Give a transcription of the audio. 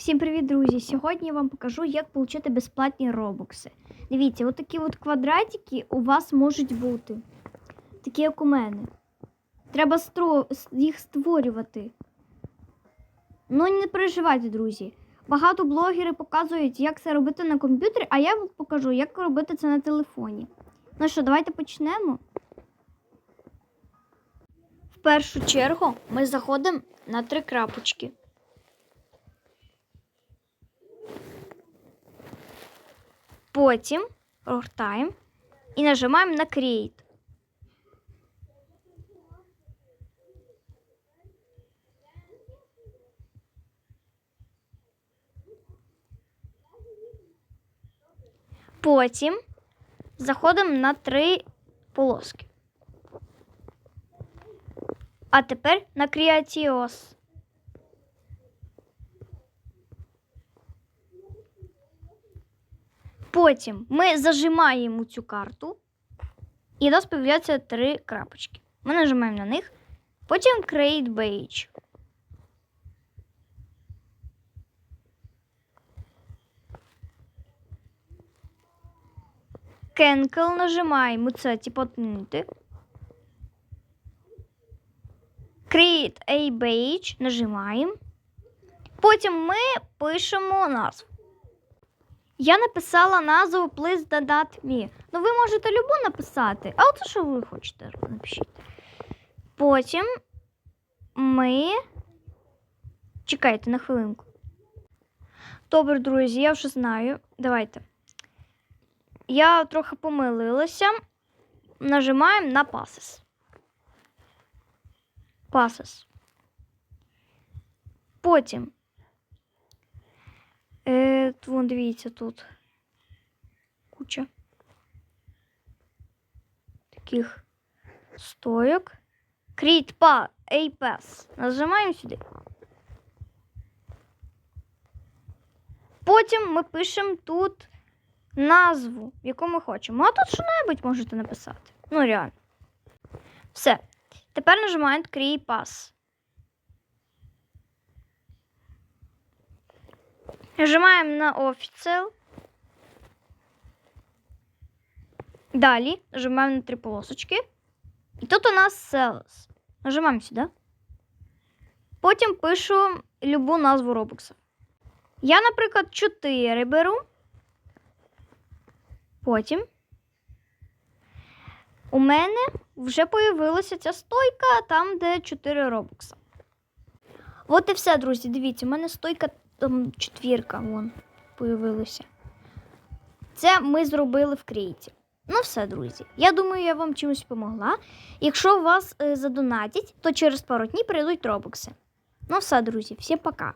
Всім привіт, друзі! Сьогодні я вам покажу, як отримати безплатні робокси. Дивіться, от такі от квадратики у вас можуть бути. Такі, як у мене. Треба їх створювати. Ну, не переживайте, друзі. Багато блогерів показують, як це робити на комп'ютері, а я вам покажу, як робити це на телефоні. Ну що, давайте почнемо. В першу чергу ми заходимо на три крапочки. Потім гортаємо і нажимаємо на Create. Потім заходимо на три полоски. А тепер на Creatios. Потім ми зажимаємо цю карту, і у нас з'являються три крапочки. Ми нажимаємо на них, потім Create Page. Cancel нажимаємо це, типу, типотнути. Create a page нажимаємо. Потім ми пишемо назву. Я написала назву Please Dot Me. Ну, ви можете любу написати, а от що ви хочете, напишіть. Потім ми. Чекайте на хвилинку. Добре, друзі, я вже знаю. Давайте. Я трохи помилилася. Нажимаємо на Passes. Passes. Потім. Е, вон дивіться тут. Куча таких стойок. Create pa a pass. Нажимаємо сюди. Потім ми пишемо тут назву, яку ми хочемо. А тут що-небудь можете написати. Ну, реально. Все. Тепер нажимаємо Create Pass. Нажимаємо на Official. Далі нажимаємо на три полосочки. І тут у нас Sales. Нажимаємо сюди. Потім пишу любу назву робокса. Я, наприклад, 4 беру. Потім у мене вже появилася ця стойка там, де 4 робокса. От і все, друзі. Дивіться, у мене стойка там четвірка вон появилася. Це ми зробили в крейті. Ну, все, друзі. Я думаю, я вам чимось допомогла. Якщо вас е, задонатять, то через пару днів прийдуть робокси. Ну, все, друзі, всім пока.